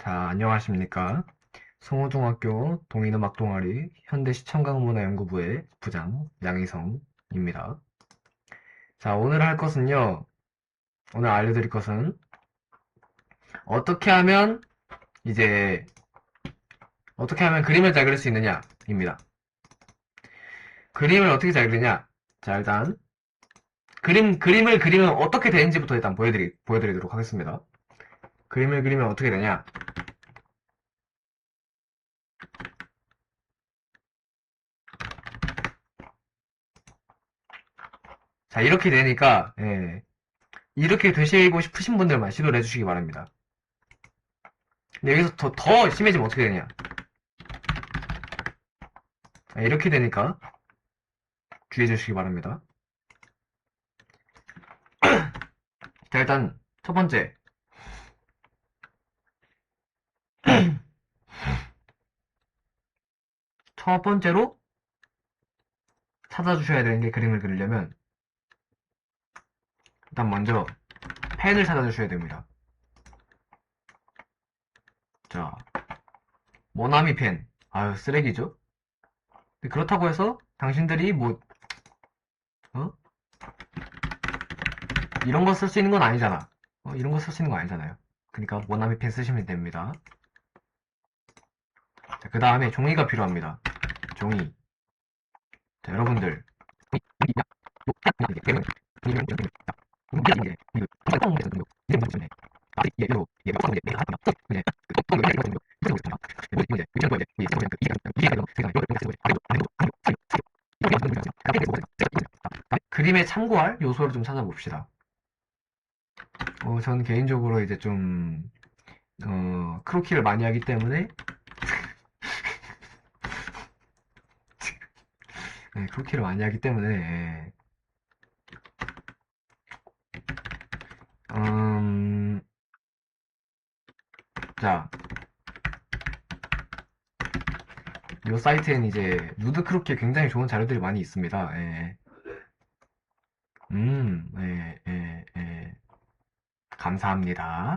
자, 안녕하십니까. 성호중학교 동인음악 동아리 현대시청각문화연구부의 부장 양희성입니다. 자, 오늘 할 것은요. 오늘 알려드릴 것은 어떻게 하면 이제 어떻게 하면 그림을 잘 그릴 수 있느냐입니다. 그림을 어떻게 잘 그리냐? 자, 일단 그림 그림을 그리면 어떻게 되는지부터 일단 보여드리 보여드리도록 하겠습니다. 그림을 그리면 어떻게 되냐? 자, 이렇게 되니까, 예, 이렇게 되시고 싶으신 분들만 시도를 해주시기 바랍니다. 근데 여기서 더, 더 심해지면 어떻게 되냐? 자, 이렇게 되니까, 주의해 주시기 바랍니다. 자, 일단, 첫 번째. 첫 번째로 찾아주셔야 되는 게 그림을 그리려면 일단 먼저 펜을 찾아주셔야 됩니다. 자, 모나미 펜. 아유, 쓰레기죠? 그렇다고 해서 당신들이 뭐, 어? 이런 거 쓸 수 있는 건 아니잖아. 어, 이런 거 쓸 수 있는 거 아니잖아요. 그러니까 모나미 펜 쓰시면 됩니다. 자, 그 다음에 종이가 필요합니다. 종이. 자, 여러분들. 그림에 참고할 요소를 좀 찾아봅시다. 어, 전 개인적으로 이제 좀, 어, 크로키를 많이 하기 때문에, 네, 크로키를 많이 하기 때문에, 자, 이 사이트엔 이제 누드 크로키에 굉장히 좋은 자료들이 많이 있습니다. 예. 음, 예, 예, 예. 감사합니다.